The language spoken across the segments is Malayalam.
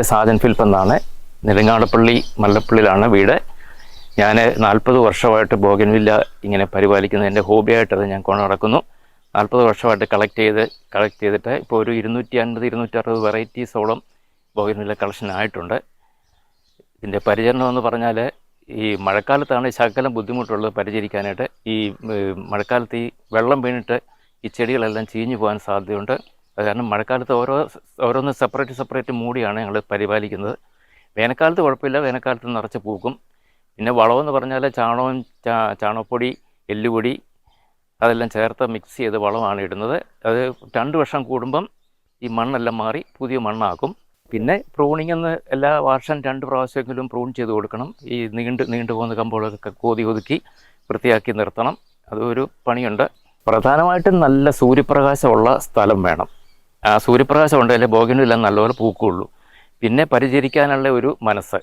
പേര് സാജൻ ഫിൽപ്പ് എന്നാണ്. നെടുങ്ങാടപ്പള്ളി മല്ലപ്പള്ളിയിലാണ് വീട്. ഞാൻ നാൽപ്പത് വർഷമായിട്ട് ബോഗൻവില്ല ഇങ്ങനെ പരിപാലിക്കുന്ന എന്റെ ഹോബിയായിട്ടത് ഞാൻ കൊണ്ട് നടക്കുന്നു. നാൽപ്പത് വർഷമായിട്ട് കളക്ട് ചെയ്ത് കളക്ട് ചെയ്തിട്ട് ഇപ്പോൾ ഒരു ഇരുന്നൂറ്റി അൻപത് ഇരുന്നൂറ്ററുപത് വെറൈറ്റീസോളം ബോഗൻവില്ല കളക്ഷൻ ആയിട്ടുണ്ട്. ഇതിന്റെ പരിചരണം എന്ന് പറഞ്ഞാൽ ഈ മഴക്കാലത്താണ് ശകലം ബുദ്ധിമുട്ടുള്ളത് പരിചരിക്കാനായിട്ട്. ഈ മഴക്കാലത്ത് ഈ വെള്ളം വീണിട്ട് ഈ ചെടികളെല്ലാം ചീഞ്ഞു പോകാൻ സാധ്യതയുണ്ട്. അത് കാരണം മഴക്കാലത്ത് ഓരോ ഓരോന്ന് സെപ്പറേറ്റ് സെപ്പറേറ്റ് മൂടിയാണ് ഞങ്ങൾ പരിപാലിക്കുന്നത്. വേനൽക്കാലത്ത് കുഴപ്പമില്ല. വേനൽക്കാലത്ത് നിറച്ച് പൂക്കും. പിന്നെ വളമെന്ന് പറഞ്ഞാൽ ചാണകവും ചാ ചാണകപ്പൊടി എല്ലുപൊടി അതെല്ലാം ചേർത്ത് മിക്സ് ചെയ്ത് വളമാണ് ഇടുന്നത്. അത് രണ്ട് വർഷം കൂടുമ്പം ഈ മണ്ണെല്ലാം മാറി പുതിയ മണ്ണാക്കും. പിന്നെ പ്രൂണിംഗ് എന്ന് എല്ലാ വർഷം രണ്ട് പ്രാവശ്യമെങ്കിലും പ്രൂൺ ചെയ്ത് കൊടുക്കണം. ഈ നീണ്ട് നീണ്ടു പോകുന്ന കമ്പോളൊക്കെ കോതി ഒതുക്കി വൃത്തിയാക്കി നിർത്തണം. അതൊരു പണിയുണ്ട്. പ്രധാനമായിട്ടും നല്ല സൂര്യപ്രകാശമുള്ള സ്ഥലം വേണം. സൂര്യപ്രകാശം ഉണ്ടെങ്കിലേ ബോഗിനെല്ലാം നല്ലപോലെ പൂക്കുള്ളൂ. പിന്നെ പരിചരിക്കാനുള്ള ഒരു മനസ്സ്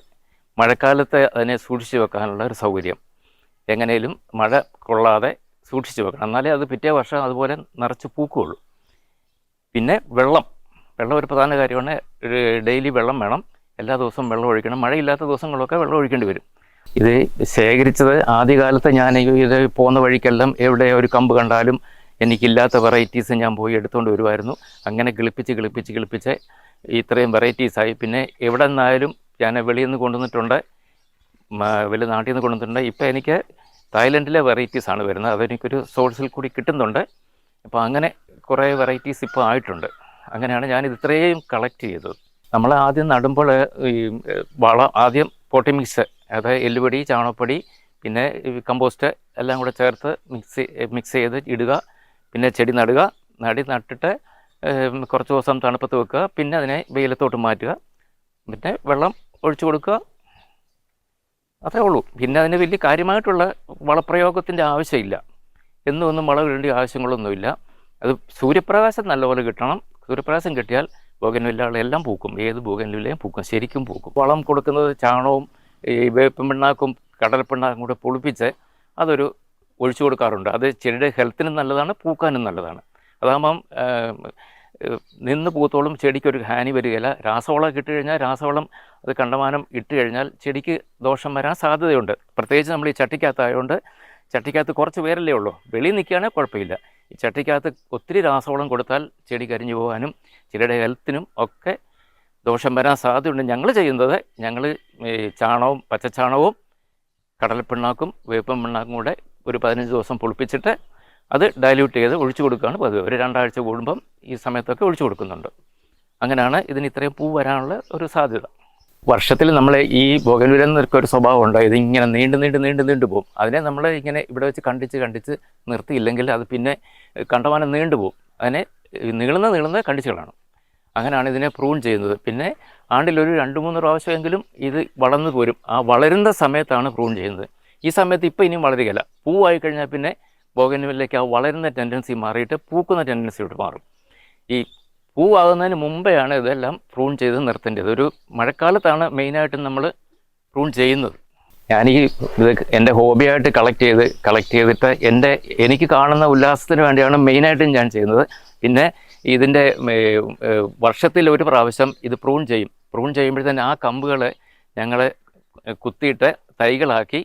മഴക്കാലത്ത് അതിനെ സൂക്ഷിച്ചു വെക്കാനുള്ള ഒരു സൗകര്യം. എങ്ങനെയും മഴ കൊള്ളാതെ സൂക്ഷിച്ചു വെക്കണം. എന്നാലേ അത് പിറ്റേ വർഷം അതുപോലെ നിറച്ച് പൂക്കുള്ളൂ. പിന്നെ വെള്ളം വെള്ളം ഒരു പ്രധാന കാര്യമാണ്. ഡെയിലി വെള്ളം വേണം. എല്ലാ ദിവസവും വെള്ളം ഒഴിക്കണം. മഴയില്ലാത്ത ദിവസങ്ങളൊക്കെ വെള്ളം ഒഴിക്കേണ്ടി വരും. ഇത് ശേഖരിച്ചത് ആദ്യകാലത്ത് ഞാൻ ഇത് പോകുന്ന വഴിക്കെല്ലാം എവിടെ ഒരു കമ്പ് കണ്ടാലും എനിക്കില്ലാത്ത വെറൈറ്റീസ് ഞാൻ പോയി എടുത്തുകൊണ്ട് വരുമായിരുന്നു അങ്ങനെ കിളിപ്പിച്ച് കിളിപ്പിച്ച് കിളിപ്പിച്ച് ഇത്രയും വെറൈറ്റീസായി പിന്നെ എവിടെ നിന്നായാലും ഞാൻ വെളിയിൽ നിന്ന് കൊണ്ടുവന്നിട്ടുണ്ട്. വലിയ നാട്ടിൽ നിന്ന് കൊണ്ടുവന്നിട്ടുണ്ട്. ഇപ്പോൾ എനിക്ക് തായ്ലൻഡിലെ വെറൈറ്റീസാണ് വരുന്നത്. അതെനിക്കൊരു സോഴ്സിൽ കൂടി കിട്ടുന്നുണ്ട്. അപ്പോൾ അങ്ങനെ കുറേ വെറൈറ്റീസ് ഇപ്പോൾ ആയിട്ടുണ്ട്. അങ്ങനെയാണ് ഞാൻ ഇത് ഇത്രയും കളക്ട് ചെയ്തത്. നമ്മൾ ആദ്യം നടുമ്പോൾ ഈ വള ആദ്യം പോട്ടി മിക്സ് അതായത് എല്ലുപൊടി ചാണകപ്പൊടി പിന്നെ കമ്പോസ്റ്റ് എല്ലാം കൂടെ ചേർത്ത് മിക്സ് മിക്സ് ചെയ്ത് ഇടുക. പിന്നെ ചെടി നടുക നടി നട്ടിട്ട് കുറച്ച് ദിവസം തണുപ്പത്ത് വെക്കുക. പിന്നെ അതിനെ വെയിലത്തോട്ട് മാറ്റുക. പിന്നെ വെള്ളം ഒഴിച്ചു കൊടുക്കുക. അത്രേ ഉള്ളൂ. പിന്നെ അതിന് വലിയ കാര്യമായിട്ടുള്ള വളപ്രയോഗത്തിന്റെ ആവശ്യമില്ല. എന്നും ഒന്നും വളം ഇടേണ്ട ആവശ്യങ്ങളൊന്നുമില്ല. അത് സൂര്യപ്രകാശം നല്ലപോലെ കിട്ടണം. സൂര്യപ്രകാശം കിട്ടിയാൽ ബോഗൻവില്ലകളെല്ലാം പൂക്കും. ഏത് ബോഗൻവില്ലയും പൂക്കും. ശരിക്കും പൂക്കും. വളം കൊടുക്കുന്നത് ചാണകവും ഈ വേപ്പ് പിണ്ണാക്കും കടലപ്പിണ്ണാക്കും കൂടെ പൊളിപ്പിച്ച് അതൊരു ഒഴിച്ചു കൊടുക്കാറുണ്ട്. അത് ചെടിയുടെ ഹെൽത്തിനും നല്ലതാണ് പൂക്കാനും നല്ലതാണ്. അതാകുമ്പം നിന്ന് പൂത്തോളും ചെടിക്കൊരു ഹാനി വരികയില്ല. രാസവളം കഴിഞ്ഞാൽ രാസവളം അത് കണ്ടമാനം ഇട്ട് കഴിഞ്ഞാൽ ചെടിക്ക് ദോഷം വരാൻ സാധ്യതയുണ്ട്. പ്രത്യേകിച്ച് നമ്മൾ ഈ ചട്ടിക്കകത്തായതുകൊണ്ട് ചട്ടിക്കകത്ത് കുറച്ച് പേരല്ലേ ഉള്ളൂ. വെളിയിൽ നിൽക്കുകയാണെങ്കിൽ കുഴപ്പമില്ല. ഈ ചട്ടിക്കകത്ത് ഒത്തിരി രാസവളം കൊടുത്താൽ ചെടി കരിഞ്ഞു പോകാനും ചെടിയുടെ ഹെൽത്തിനും ഒക്കെ ദോഷം വരാൻ സാധ്യതയുണ്ട്. ഞങ്ങൾ ചെയ്യുന്നത് ഞങ്ങൾ ചാണകവും പച്ചച്ചാണകവും കടലപ്പിണ്ണാക്കും വേപ്പം പിണ്ണാക്കും കൂടെ ഒരു പതിനഞ്ച് ദിവസം പുളിപ്പിച്ചിട്ട് അത് ഡയല്യൂട്ട് ചെയ്ത് ഒഴിച്ചു കൊടുക്കുകയാണ് പതിവ്. ഒരു രണ്ടാഴ്ച കൂടുമ്പം ഈ സമയത്തൊക്കെ ഒഴിച്ചു കൊടുക്കുന്നുണ്ട്. അങ്ങനെയാണ് ഇതിന് ഇത്രയും പൂ വരാനുള്ള ഒരു സാധ്യത. വർഷത്തിൽ നമ്മൾ ഈ ബോഗൻവില എന്നൊക്കെ ഒരു സ്വഭാവമുണ്ട് ഇത് ഇങ്ങനെ നീണ്ടു നീണ്ട് നീണ്ട് നീണ്ടു പോകും അതിനെ നമ്മൾ ഇങ്ങനെ ഇവിടെ വെച്ച് കണ്ടിച്ച് കണ്ടിച്ച് നിർത്തിയില്ലെങ്കിൽ അത് പിന്നെ കണ്ടമാനം നീണ്ടു പോകും അതിനെ നീളുന്ന നീളുന്ന കണ്ടിച്ചുകളാണ്. അങ്ങനെയാണ് ഇതിനെ പ്രൂൺ ചെയ്യുന്നത്. പിന്നെ ആണ്ടിലൊരു രണ്ട് മൂന്ന് പ്രാവശ്യമെങ്കിലും ഇത് വളർന്നു പോരും. ആ വളരുന്ന സമയത്താണ് പ്രൂൺ ചെയ്യുന്നത്. ഈ സമയത്ത് ഇപ്പോൾ ഇനിയും വളരുകയില്ല. പൂവായി കഴിഞ്ഞാൽ പിന്നെ ബോഗൻവില്ലേക്ക് ആ വളരുന്ന ടെൻഡൻസി മാറിയിട്ട് പൂക്കുന്ന ടെൻഡൻസിയോട്ട് മാറും. ഈ പൂവാകുന്നതിന് മുമ്പെയാണ് ഇതെല്ലാം പ്രൂൺ ചെയ്ത് നിർത്തേണ്ടത്. ഒരു മഴക്കാലത്താണ് മെയിനായിട്ടും നമ്മൾ പ്രൂൺ ചെയ്യുന്നത്. ഞാൻ ഈ ഇത് എന്റെ ഹോബിയായിട്ട് കളക്ട് ചെയ്ത് കളക്ട് ചെയ്തിട്ട് എന്റെ എനിക്ക് കാണുന്ന ഉല്ലാസത്തിന് വേണ്ടിയാണ് മെയിനായിട്ടും ഞാൻ ചെയ്യുന്നത്. പിന്നെ ഇതിന്റെ വർഷത്തിൽ ഒരു പ്രാവശ്യം ഇത് പ്രൂൺ ചെയ്യും. പ്രൂൺ ചെയ്യുമ്പോഴത്തേന് ആ കമ്പുകൾ ഞങ്ങൾ കുത്തിയിട്ട് തൈകളാക്കി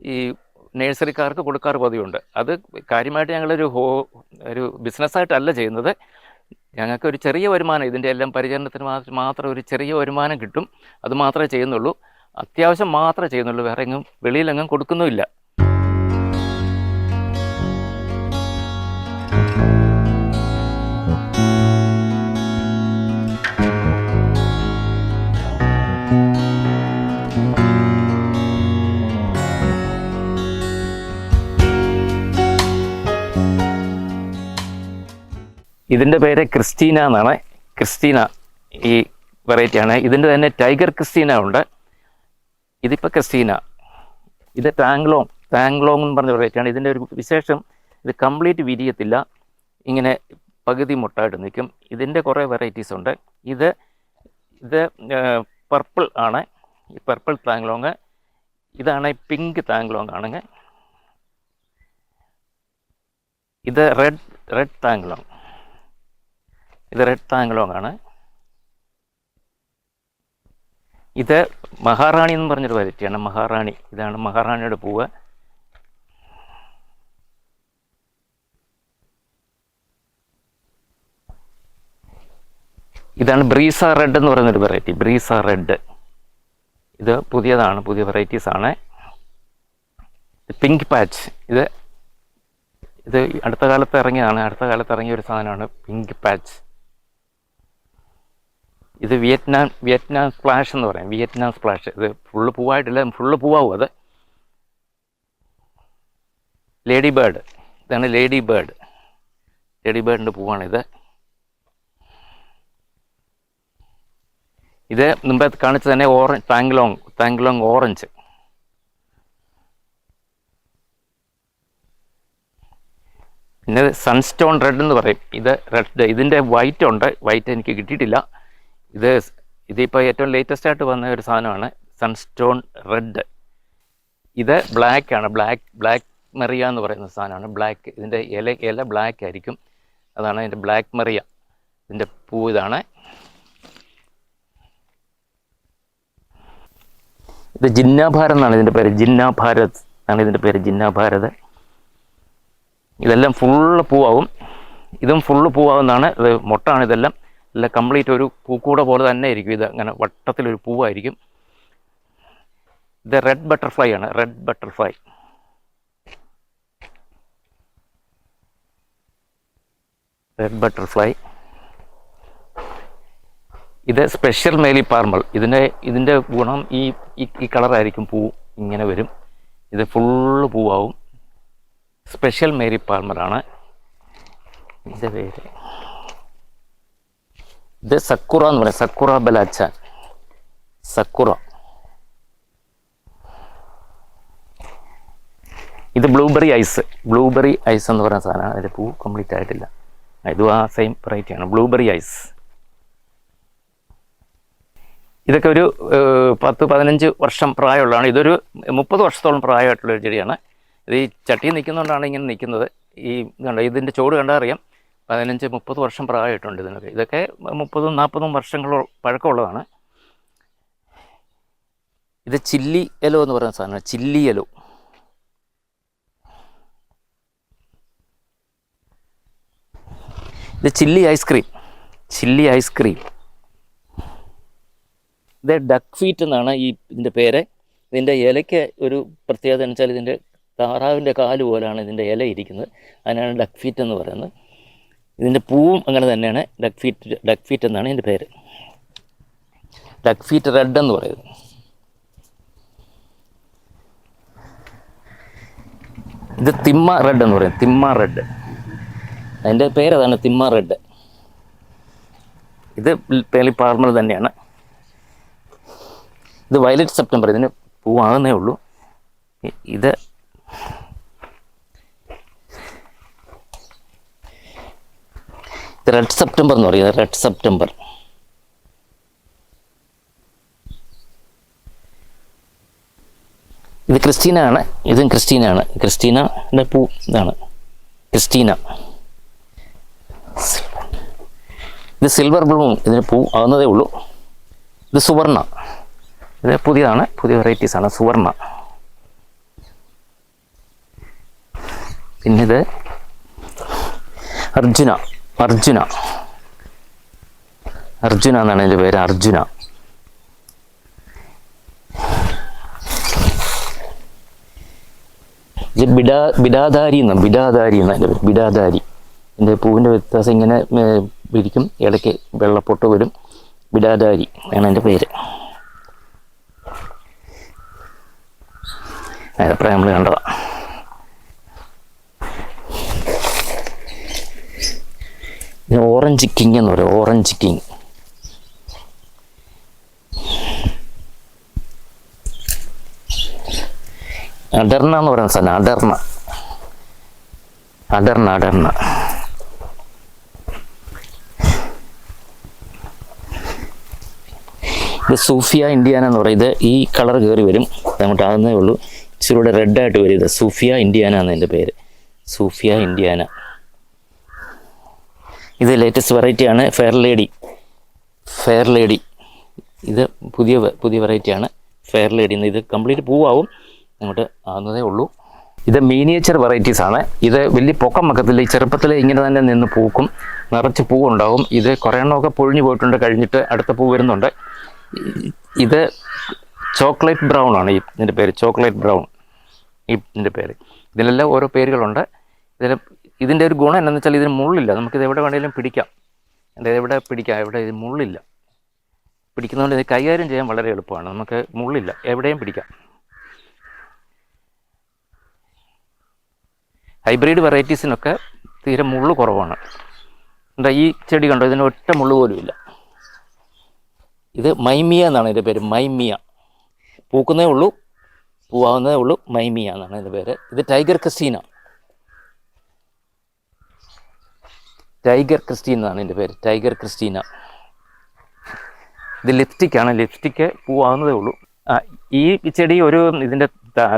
ഈ നേഴ്സറിക്കാർക്ക് കൊടുക്കാറ് പതിവുണ്ട്. അത് കാര്യമായിട്ട് ഞങ്ങളൊരു ഹോ ഒരു ബിസിനസ്സായിട്ടല്ല ചെയ്യുന്നത്. ഞങ്ങൾക്ക് ഒരു ചെറിയ വരുമാനം ഇതിന്റെ എല്ലാം പരിചരണത്തിന് മാത്രം ഒരു ചെറിയ വരുമാനം കിട്ടും. അത് മാത്രമേ ചെയ്യുന്നുള്ളൂ. അത്യാവശ്യം മാത്രമേ ചെയ്യുന്നുള്ളൂ. വേറെ എങ്ങും വെളിയിലെങ്ങും കൊടുക്കുന്നുമില്ല. ഇതിന്റെ പേര് ക്രിസ്റ്റീന എന്നാണ്. ക്രിസ്റ്റീന ഈ വെറൈറ്റിയാണ് ഇതിന്റെ തന്നെ ടൈഗർ ക്രിസ്റ്റീന ഉണ്ട്. ഇതിപ്പോൾ ക്രിസ്റ്റീന. ഇത് ടാങ്ലോങ് ടാങ്ലോങ് എന്ന് പറഞ്ഞ വെറൈറ്റിയാണ് ഇതിന്റെ ഒരു വിശേഷം ഇത് കംപ്ലീറ്റ് വിരിയത്തില്ല. ഇങ്ങനെ പകുതി മുട്ടായിട്ട് നിൽക്കും. ഇതിന്റെ കുറേ വെറൈറ്റീസ് ഉണ്ട്. ഇത് ഇത് പർപ്പിൾ ആണ്. ഈ പർപ്പിൾ താങ്ലോങ് ഇതാണ് പിങ്ക് താങ്ലോങ് ആണെങ്കിൽ ഇത് റെഡ് റെഡ് താങ്ലോങ് ഇത് റെഡ് താങ്ലോങ് ആണ്. ഇത് മഹാറാണി എന്ന് പറഞ്ഞൊരു വെറൈറ്റിയാണ്. മഹാറാണി. ഇതാണ് മഹാറാണിയുടെ പൂവ്. ഇതാണ് ബ്രീസ റെഡ് എന്ന് പറയുന്നൊരു വെറൈറ്റി. ബ്രീസ റെഡ്. ഇത് പുതിയതാണ്. പുതിയ വെറൈറ്റീസ് ആണ്. Pink patch. ഇത് ഇത് അടുത്ത കാലത്ത് ഇറങ്ങിയതാണ്. അടുത്ത കാലത്ത് ഇറങ്ങിയ ഒരു സാധനമാണ് പിങ്ക് പാച്ച്. ഇത് വിയറ്റ്നാം വിയറ്റ്നാം സ്പ്ലാഷ് എന്ന് പറയും. വിയറ്റ്നാം സ്പ്ലാഷ് ഇത് ഫുള്ള് പൂവായിട്ടില്ല ഫുള്ള് പൂവാവും അത്. ലേഡി ബേർഡ് ഇതാണ് ലേഡി ബേർഡ് ലേഡി ബേർഡിന്റെ പൂവാണിത്. ഇത് മുമ്പേ കാണിച്ചു തന്നെ ഓറഞ്ച് താങ്ക്ലോങ് താങ്ക്ലോങ് ഓറഞ്ച് പിന്നെ സൺസ്റ്റോൺ റെഡ് എന്ന് പറയും. ഇത് റെഡ് ഇതിന്റെ വൈറ്റ് ഉണ്ട്. വൈറ്റ് എനിക്ക് കിട്ടിയിട്ടില്ല. ഇത് ഇതിപ്പോൾ ഏറ്റവും ലേറ്റസ്റ്റ് ആയിട്ട് വന്ന ഒരു സാധനമാണ് സൺസ്റ്റോൺ റെഡ് ഇത് ബ്ലാക്ക് ആണ്. ബ്ലാക്ക് ബ്ലാക്ക് മെറിയ എന്ന് പറയുന്ന സാധനമാണ്. ബ്ലാക്ക് ഇതിന്റെ ഇല ഇല ബ്ലാക്ക് ആയിരിക്കും. അതാണ് ഇതിന്റെ ബ്ലാക്ക് മെറിയ. ഇതിന്റെ പൂ ഇതാണ്. ഇത് ജിന്നാഭാരത് എന്നാണ് ഇതിന്റെ പേര്. ജിന്നാഭാരത് എന്നാണ് ഇതിന്റെ പേര്. ജിന്നാഭാരത് ഇതെല്ലാം ഫുള്ള് പൂവാകും ഇതും ഫുള്ള് പൂവാകുന്നതാണ് ഇത് മുട്ടാണ് ഇതെല്ലാം. എല്ലാം കംപ്ലീറ്റ് ഒരു പൂക്കൂട പോലെ തന്നെ ആയിരിക്കും. ഇത് അങ്ങനെ വട്ടത്തിലൊരു പൂവായിരിക്കും. ഇത് റെഡ് ബട്ടർഫ്ലൈ ആണ്. റെഡ് ബട്ടർഫ്ലൈ റെഡ് ബട്ടർഫ്ലൈ ഇത് സ്പെഷ്യൽ മേലി പാർമൾ ഇതിന്റെ ഇതിന്റെ ഗുണം ഈ- ഈ കളറായിരിക്കും പൂ ഇങ്ങനെ വരും. ഇത് ഫുള്ള് പൂവാവും. സ്പെഷ്യൽ മേരി പാർമറാണ് ഇതിന്റെ പേര് ഇത് സക്കുറ എന്ന് പറയും. സക്കുറ ബലാച്ചാൻ സക്കുറ. ഇത് ബ്ലൂബെറി ഐസ്. ബ്ലൂബെറി ഐസ് എന്ന് പറയുന്ന സാധനമാണ്. അതിന്റെ പൂ കംപ്ലീറ്റ് ആയിട്ടില്ല. ഇത് ആ സെയിം വെറൈറ്റിയാണ് ബ്ലൂബെറി ഐസ്. ഇതൊക്കെ ഒരു പത്ത് പതിനഞ്ച് വർഷം പ്രായമുള്ളതാണ്. ഇതൊരു മുപ്പത് വർഷത്തോളം പ്രായമായിട്ടുള്ള ഒരു ചെടിയാണ്. ഇത് ഈ ചട്ടി നിൽക്കുന്നതുകൊണ്ടാണ് ഇങ്ങനെ നിൽക്കുന്നത്. ഈ കണ്ടോ ഇതിന്റെ ചോട് കണ്ടാൽ അറിയാം. പതിനഞ്ച് മുപ്പത് വർഷം പ്രായമായിട്ടുണ്ട് ഇതിനൊക്കെ. ഇതൊക്കെ മുപ്പതും നാൽപ്പതും വർഷങ്ങളോ പഴക്കമുള്ളതാണ്. ഇത് ചില്ലി എലോ എന്ന് പറയുന്ന സാധനമാണ്. Chilli yellow. ഇത് chilli ice cream chilli ice cream ഇത് ഡക്ക് ഫീറ്റ് എന്നാണ് ഈ ഇതിന്റെ പേര്. ഇതിന്റെ ഇലയ്ക്ക് ഒരു പ്രത്യേകത എന്ന് വെച്ചാൽ ഇതിന്റെ താറാവിന്റെ കാൽ പോലാണ് ഇതിന്റെ ഇല ഇരിക്കുന്നത്. അതിനാണ് ഡക്ക് ഫീറ്റ് എന്ന് പറയുന്നത്. ഇതിന്റെ പൂവും അങ്ങനെ തന്നെയാണ്. ഡക്ക് ഫീറ്റ് ഡക്ക് ഫീറ്റ് എന്നാണ് ഇതിന്റെ പേര്. ഡക്ക് ഫീറ്റ് റെഡ് എന്ന് പറയുന്നത്. ഇത് തിമ്മ റെഡ് എന്ന് പറയും തിമ്മ റെഡ് അതിന്റെ പേരതാണ് തിമ്മ റെഡ് ഇത് പേലി പാർമർ തന്നെയാണ്. ഇത് വയലറ്റ് സെപ്റ്റംബർ. ഇതിന് പൂവാകുന്നേ ഉള്ളൂ. ഇത് റെഡ് സെപ്റ്റംബർ എന്ന് പറയുന്നത്. റെഡ് സെപ്റ്റംബർ ഇത് ക്രിസ്റ്റീന ആണ് ഇതും ക്രിസ്റ്റീന ആണ് ക്രിസ്റ്റീനയുടെ പൂ ഇതാണ്. ക്രിസ്റ്റീന. ഇത് സിൽവർ ബ്ലൂം ഇതിന് പൂ ആകുന്നതേ ഉള്ളൂ. ഇത് സുവർണ. ഇത് പുതിയതാണ്. പുതിയ വെറൈറ്റീസ് ആണ്. സുവർണ. പിന്നെ ഇത് അർജുന. അർജുന. അർജുന എന്നാണ് എന്റെ പേര് അർജുന. ബിഡാ ബിഡാധാരി എന്ന ബിഡാധാരി എന്ന എന്റെ ബിഡാധാരി എന്റെ പൂവിന്റെ വ്യത്യാസം ഇങ്ങനെ ഇരിക്കും ഇടയ്ക്ക് വെള്ളപ്പൊട്ട് വരും. ബിഡാധാരി ആണ് എന്റെ പേര്. അതപ്പോഴേ നമ്മൾ കണ്ടതാ. ഓറഞ്ച് കിങ് എന്ന് പറയും ഓറഞ്ച് കിങ് അടർണ എന്ന് പറയുന്ന സാധനം അടർണ അടർണ അടർണ ഇത് സൂഫിയ ഇന്ത്യാന എന്ന് പറയും. ഇത് ഈ കളർ കയറി വരും. അങ്ങോട്ട് ആകുന്നേ ഉള്ളൂ. ഇച്ചിരി കൂടെ റെഡായിട്ട് വരും. ഇത് സൂഫിയ ഇന്ത്യാന എന്ന് എന്റെ പേര്. സൂഫിയ ഇന്ത്യാന. ഇത് ലേറ്റസ്റ്റ് വെറൈറ്റിയാണ് ഫെയർ ലേഡി ഫെയർ ലേഡി ഇത് പുതിയ പുതിയ വെറൈറ്റിയാണ് ഫെയർ ലേഡി ഇത് കംപ്ലീറ്റ് പൂവാകും അങ്ങോട്ട് ആകുന്നതേ ഉള്ളൂ. ഇത് മീനിയേച്ചർ വെറൈറ്റീസ് ആണ്. ഇത് വലിയ പൊക്കം വെക്കത്തില്ല. ഈ ചെറുപ്പത്തിൽ ഇങ്ങനെ തന്നെ നിന്ന് പൂക്കും. നിറച്ച് പൂവുണ്ടാവും. ഇത് കുറേ എണ്ണമൊക്കെ പൊഴിഞ്ഞു പോയിട്ടുണ്ട്. കഴിഞ്ഞിട്ട് അടുത്ത പൂ വരുന്നുണ്ട്. ഇത് ചോക്ലേറ്റ് ബ്രൗൺ ആണ്. ഇതിന്റെ പേര്. ചോക്ലേറ്റ് ബ്രൗൺ ഇതിന്റെ പേര്. ഇതിലെല്ലാം ഓരോ പേരുകളുണ്ട്. ഇതിൽ ഇതിന്റെ ഒരു ഗുണം എന്താണെന്ന് വെച്ചാൽ ഇതിന് മുള്ളില്ല. നമുക്കിത് എവിടെ വേണമെങ്കിലും പിടിക്കാം. അതായത് എവിടെ പിടിക്കാം? എവിടെ ഇത് മുള്ളില്ല. പിടിക്കുന്നതുകൊണ്ട് ഇത് കൈകാര്യം ചെയ്യാൻ വളരെ എളുപ്പമാണ്. നമുക്ക് മുള്ളില്ല. എവിടെയും പിടിക്കാം. ഹൈബ്രിഡ് വെറൈറ്റീസിനൊക്കെ തീരെ മുള്ള് കുറവാണ്. എന്താ ഈ ചെടി കണ്ടോ? ഇതിന് ഒറ്റ മുള്ള് പോലും ഇല്ല. ഇത് മൈമിയ എന്നാണ് ഇതിന്റെ പേര്. മൈമിയ. പൂക്കുന്നേ ഉള്ളൂ പൂവാകുന്നതേ ഉള്ളൂ മൈമിയ എന്നാണ് ഇതിന്റെ പേര്. ഇത് ടൈഗർ ക്രിസ്റ്റീന ടൈഗർ ക്രിസ്റ്റീൻ എന്നാണ് എന്റെ പേര്. Tiger Christina. ഇത് ലിപ്സ്റ്റിക്കാണ്. ലിപ്സ്റ്റിക്ക് പൂവാകുന്നതേ ഉള്ളൂ. ഈ ചെടി ഒരു ഇതിന്റെ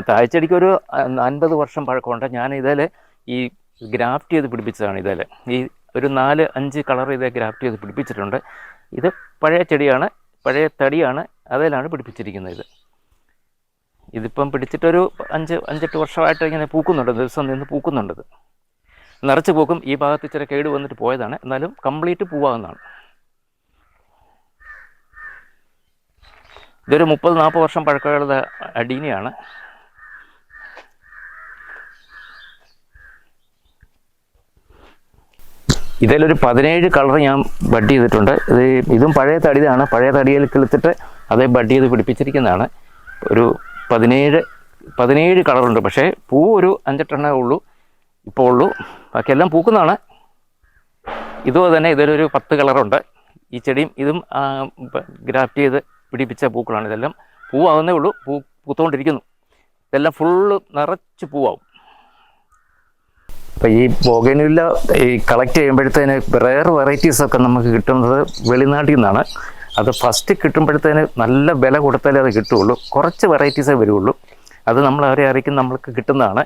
താഴ്ചെടിക്ക് ഒരു അൻപത് വർഷം പഴക്കമുണ്ട്. ഞാൻ ഇതിൽ ഈ ഗ്രാഫ്റ്റ് ചെയ്ത് പിടിപ്പിച്ചതാണ് ഇതിൽ ഈ ഒരു നാല് അഞ്ച് കളർ ഇത് ഗ്രാഫ്റ്റ് ചെയ്ത് പിടിപ്പിച്ചിട്ടുണ്ട്. ഇത് പഴയ ചെടിയാണ് പഴയ തടിയാണ് അതിലാണ് പിടിപ്പിച്ചിരിക്കുന്നത്. ഇത് ഇതിപ്പം പിടിച്ചിട്ടൊരു അഞ്ച് അഞ്ചെട്ട് വർഷമായിട്ട് ഇങ്ങനെ പൂക്കുന്നുണ്ട്. ദിവസം നിന്ന് പൂക്കുന്നുണ്ട് ഇത്. നിറച്ച് പൂക്കും ഈ ഭാഗത്ത് ഇച്ചിരി കേട് വന്നിട്ട് പോയതാണ്. എന്നാലും കംപ്ലീറ്റ് പൂവാകുന്നതാണ് ഇതൊരു മുപ്പത് നാൽപ്പത് വർഷം പഴക്കമുള്ള അടീനയാണ്. ഇതിലൊരു പതിനേഴ് കളർ ഞാൻ ബഡ് ചെയ്തിട്ടുണ്ട്. ഇത് ഇതും പഴയ തടിയാണ്. പഴയ തടിയിൽ കിളുത്തിട്ട് അതേ ബഡ് ചെയ്ത് പിടിപ്പിച്ചിരിക്കുന്നതാണ്. ഒരു പതിനേഴ് പതിനേഴ് കളറുണ്ട്. പക്ഷേ പൂ ഒരു അഞ്ചെട്ടെണ്ണേ ഉള്ളൂ. ഇപ്പോൾ ഉള്ളൂ. ബാക്കിയെല്ലാം പൂക്കുന്നതാണ്. ഇതുപോലെ തന്നെ ഇതിലൊരു പത്ത് കളറുണ്ട്. ഈ ചെടിയും ഇതും ഗ്രാഫ്റ്റ് ചെയ്ത് പിടിപ്പിച്ച പൂക്കളാണ് ഇതെല്ലാം. പൂവാകുന്നേ ഉള്ളൂ. പൂ പൂത്തുകൊണ്ടിരിക്കുന്നു. ഇതെല്ലാം ഫുള്ള് നിറച്ച് പൂവാകും അപ്പോൾ ഈ ബോഗനില്ല ഈ കളക്ട് ചെയ്യുമ്പോഴത്തേന് റെയർ വെറൈറ്റീസ് ഒക്കെ നമുക്ക് കിട്ടുന്നത് വെളിനാട്ടിൽ നിന്നാണ്. അത് ഫസ്റ്റ് കിട്ടുമ്പോഴത്തേന് നല്ല വില കൊടുത്താലേ അത് കിട്ടുകയുള്ളൂ. കുറച്ച് വെറൈറ്റീസേ വരുള്ളൂ അത് നമ്മൾ അവരെ അറിയിക്കും നമ്മൾക്ക് കിട്ടുന്നതാണ്.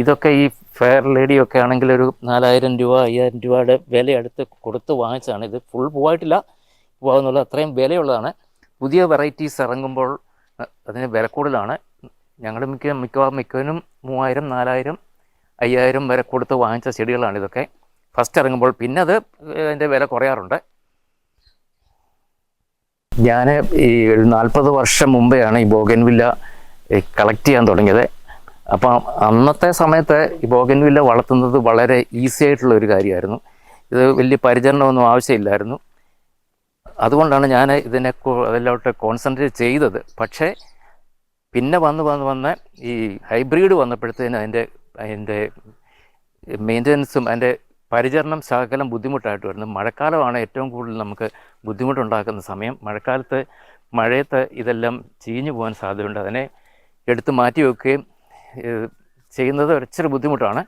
ഇതൊക്കെ ഈ ഫെയർ ലേഡിയൊക്കെ ആണെങ്കിൽ ഒരു നാലായിരം രൂപ അയ്യായിരം രൂപയുടെ വില എടുത്ത് കൊടുത്ത് വാങ്ങിച്ചതാണ്. ഇത് ഫുൾ പൂവായിട്ടില്ല പൂവാകുന്നുള്ള അത്രയും വിലയുള്ളതാണ്. പുതിയ വെറൈറ്റീസ് ഇറങ്ങുമ്പോൾ അതിന് വില കൂടുതലാണ്. ഞങ്ങൾ മിക്ക മിക്കവാറും മിക്കവനും മൂവായിരം നാലായിരം അയ്യായിരം വരെ കൊടുത്ത് വാങ്ങിച്ച ചെടികളാണ് ഇതൊക്കെ. ഫസ്റ്റ് ഇറങ്ങുമ്പോൾ പിന്നെ അത് അതിന്റെ വില കുറയാറുണ്ട്. ഞാൻ ഈ ഒരു നാൽപ്പത് വർഷം മുമ്പെയാണ് ഈ ബോഗൻവില്ല കളക്ട് ചെയ്യാൻ തുടങ്ങിയത്. അപ്പം അന്നത്തെ സമയത്ത് ഈ ബോഗൻവില്ല വളർത്തുന്നത് വളരെ ഈസി ആയിട്ടുള്ള ഒരു കാര്യമായിരുന്നു. ഇത് വലിയ പരിചരണമൊന്നും ആവശ്യമില്ലായിരുന്നു. അതുകൊണ്ടാണ് ഞാൻ ഇതിനെ അതിലോട്ട് കോൺസെൻട്രേറ്റ് ചെയ്തത്. പക്ഷേ പിന്നെ വന്ന് വന്ന് വന്ന് ഈ ഹൈബ്രിഡ് വന്നപ്പോഴത്തേന് അതിന്റെ അതിന്റെ മെയിന്റനൻസും അതിന്റെ പരിചരണം ശകലം ബുദ്ധിമുട്ടായിട്ട് വരുന്നു. മഴക്കാലമാണ് ഏറ്റവും കൂടുതൽ നമുക്ക് ബുദ്ധിമുട്ടുണ്ടാക്കുന്ന സമയം. മഴക്കാലത്ത് മഴയത്ത് ഇതെല്ലാം ചീഞ്ഞു പോകാൻ സാധ്യതയുണ്ട്. അതിനെ എടുത്ത് മാറ്റി വെക്കുകയും ചെയ്യുന്നത് ഒരിച്ചിരി ബുദ്ധിമുട്ടാണ്.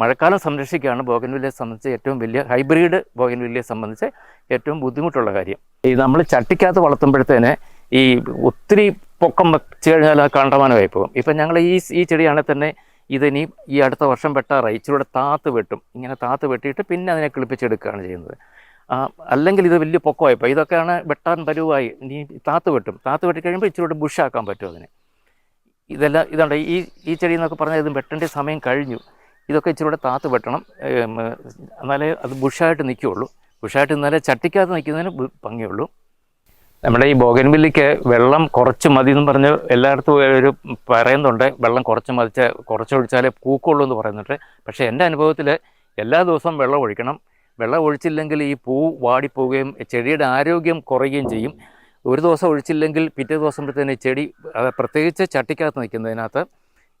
മഴക്കാലം സംരക്ഷിക്കുകയാണ് ബോഗൻവില്ലയെ സംബന്ധിച്ച് ഏറ്റവും വലിയ ഹൈബ്രിഡ് ബോഗൻവില്ലയെ സംബന്ധിച്ച് ഏറ്റവും ബുദ്ധിമുട്ടുള്ള കാര്യം. ഈ നമ്മൾ ചട്ടിക്കകത്ത് വളർത്തുമ്പോഴത്തേന് ഈ ഒത്തിരി പൊക്കം വെച്ച് കഴിഞ്ഞാൽ കണ്ടമാനമായി പോകും. ഇപ്പം ഞങ്ങൾ ഈ ഈ ചെടിയാണെങ്കിൽ തന്നെ ഇതിനി ഈ അടുത്ത വർഷം വെട്ടാറായി. ഇച്ചിരി കൂടെ താത്ത് വെട്ടും. ഇങ്ങനെ താത്ത് വെട്ടിയിട്ട് പിന്നെ അതിനെ കിളിപ്പിച്ചെടുക്കുകയാണ് ചെയ്യുന്നത്. അല്ലെങ്കിൽ ഇത് വലിയ പൊക്കമായിപ്പോൾ ഇതൊക്കെയാണ് വെട്ടാൻ പരുവായി. ഇനി താത്ത് വെട്ടും. താത്ത് വെട്ടി കഴിയുമ്പോൾ ഇച്ചിരി കൂടെ ബുഷാക്കാൻ പറ്റും അതിനെ. ഇതെല്ലാം ഇതുണ്ട് ഈ ഈ ചെടി എന്നൊക്കെ പറഞ്ഞാൽ ഇത് വെട്ടേണ്ട സമയം കഴിഞ്ഞു. ഇതൊക്കെ ഇച്ചിരി കൂടെ താത്ത് വെട്ടണം. എന്നാലേ അത് ബുഷായിട്ട് നിൽക്കുകയുള്ളൂ. ബുഷായിട്ട് നിന്നാലേ ചട്ടിക്കകത്ത് നിൽക്കുന്നതിന് ഭംഗിയുള്ളൂ. നമ്മുടെ ഈ ബോഗൻവില്ലിക്ക് വെള്ളം കുറച്ച് മതി എന്ന് പറഞ്ഞ് എല്ലായിടത്തും ഒരു പറയുന്നുണ്ട്. വെള്ളം കുറച്ച് മതിച്ച് കുറച്ചൊഴിച്ചാലേ പൂക്കുള്ളൂ എന്ന് പറയുന്നുണ്ട്. പക്ഷേ എന്റെ അനുഭവത്തിൽ എല്ലാ ദിവസവും വെള്ളം ഒഴിക്കണം. വെള്ളം ഒഴിച്ചില്ലെങ്കിൽ ഈ പൂ വാടിപ്പോവുകയും ചെടിയുടെ ആരോഗ്യം കുറയുകയും ചെയ്യും. ഒരു ദിവസം ഒഴിച്ചില്ലെങ്കിൽ പിറ്റേ ദിവസം തന്നെ ചെടി പ്രത്യേകിച്ച് ചട്ടിക്കകത്ത് നിൽക്കുന്നതിനകത്ത്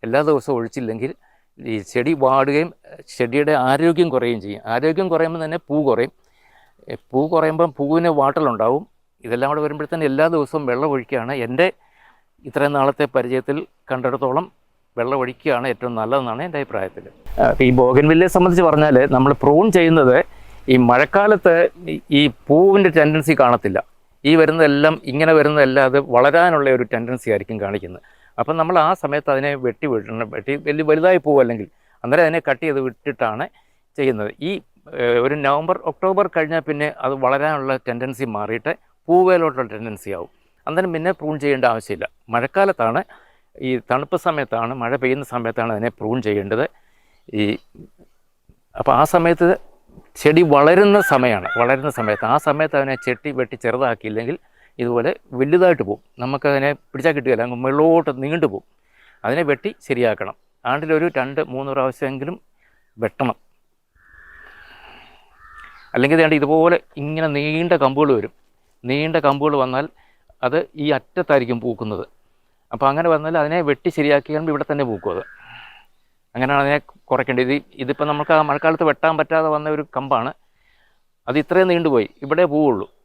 എല്ലാ ദിവസവും ഒഴിച്ചില്ലെങ്കിൽ ഈ ചെടി വാടുകയും ചെടിയുടെ ആരോഗ്യം കുറയുകയും ചെയ്യും. ആരോഗ്യം കുറയുമ്പോൾ തന്നെ പൂ കുറയും. പൂ കുറയുമ്പം പൂവിന് വാട്ടലുണ്ടാവും. ഇതെല്ലാം കൂടെ വരുമ്പോഴത്തേന് എല്ലാ ദിവസവും വെള്ളം ഒഴിക്കുകയാണ്. എന്റെ ഇത്രയും നാളത്തെ പരിചയത്തിൽ കണ്ടിടത്തോളം വെള്ളം ഒഴിക്കുകയാണ് ഏറ്റവും നല്ലതെന്നാണ് എന്റെ അഭിപ്രായത്തിൽ. ഈ ബോഗൻവില്ലയെ സംബന്ധിച്ച് പറഞ്ഞാൽ നമ്മൾ പ്രൂൺ ചെയ്യുന്നത് ഈ മഴക്കാലത്ത് ഈ പൂവിന്റെ ടെൻഡൻസി കാണത്തില്ല. ഈ വരുന്നതെല്ലാം ഇങ്ങനെ വരുന്നതെല്ലാം അത് വളരാനുള്ള ഒരു ടെൻഡൻസി ആയിരിക്കും കാണിക്കുന്നത്. അപ്പം നമ്മൾ ആ സമയത്ത് അതിനെ വെട്ടി വിടണം. വെട്ടി വലിയ വലുതായി പോകും അല്ലെങ്കിൽ അന്നേരം അതിനെ കട്ട് ചെയ്ത് വിട്ടിട്ടാണ് ചെയ്യുന്നത്. ഈ ഒരു നവംബർ ഒക്ടോബർ കഴിഞ്ഞാൽ പിന്നെ അത് വളരാനുള്ള ടെൻഡൻസി മാറിയിട്ട് പൂവേലോട്ടുള്ള ടെൻഡൻസി ആവും. അന്നേരം പിന്നെ പ്രൂൺ ചെയ്യേണ്ട ആവശ്യമില്ല. മഴക്കാലത്താണ് ഈ തണുപ്പ് സമയത്താണ് മഴ പെയ്യുന്ന സമയത്താണ് അതിനെ പ്രൂൺ ചെയ്യേണ്ടത്. ഈ അപ്പോൾ ആ സമയത്ത് ചെടി വളരുന്ന സമയമാണ് വളരുന്ന സമയത്ത്. ആ സമയത്ത് അതിനെ ചെട്ടി വെട്ടി ചെറുതാക്കിയില്ലെങ്കിൽ ഇതുപോലെ വലുതായിട്ട് പോകും നമുക്കതിനെ പിടിച്ചാൽ കിട്ടുകയില്ല അങ്ങ് മുകളിലോട്ട് നീണ്ടു പോകും അതിനെ വെട്ടി ശരിയാക്കണം. ആണ്ടിലൊരു രണ്ട് മൂന്ന് പ്രാവശ്യമെങ്കിലും വെട്ടണം. അല്ലെങ്കിൽ വേണ്ട ഇതുപോലെ ഇങ്ങനെ നീണ്ട കമ്പുകൾ വരും. നീണ്ട കമ്പുകൾ വന്നാൽ അത് ഈ അറ്റത്തായിരിക്കും പൂക്കുന്നത്. അപ്പോൾ അങ്ങനെ വന്നാൽ അതിനെ വെട്ടി ശരിയാക്കിയാൽ ഇവിടെ തന്നെ പൂക്കും അത്. അങ്ങനെയാണ് അതിനെ കുറയ്ക്കേണ്ടത്. ഇത് ഇതിപ്പോൾ നമുക്ക് ആ മഴക്കാലത്ത് വെട്ടാൻ പറ്റാതെ വന്ന ഒരു കമ്പാണ്. അത് ഇത്രയും നീണ്ടുപോയി. ഇവിടെ പോവുള്ളൂ.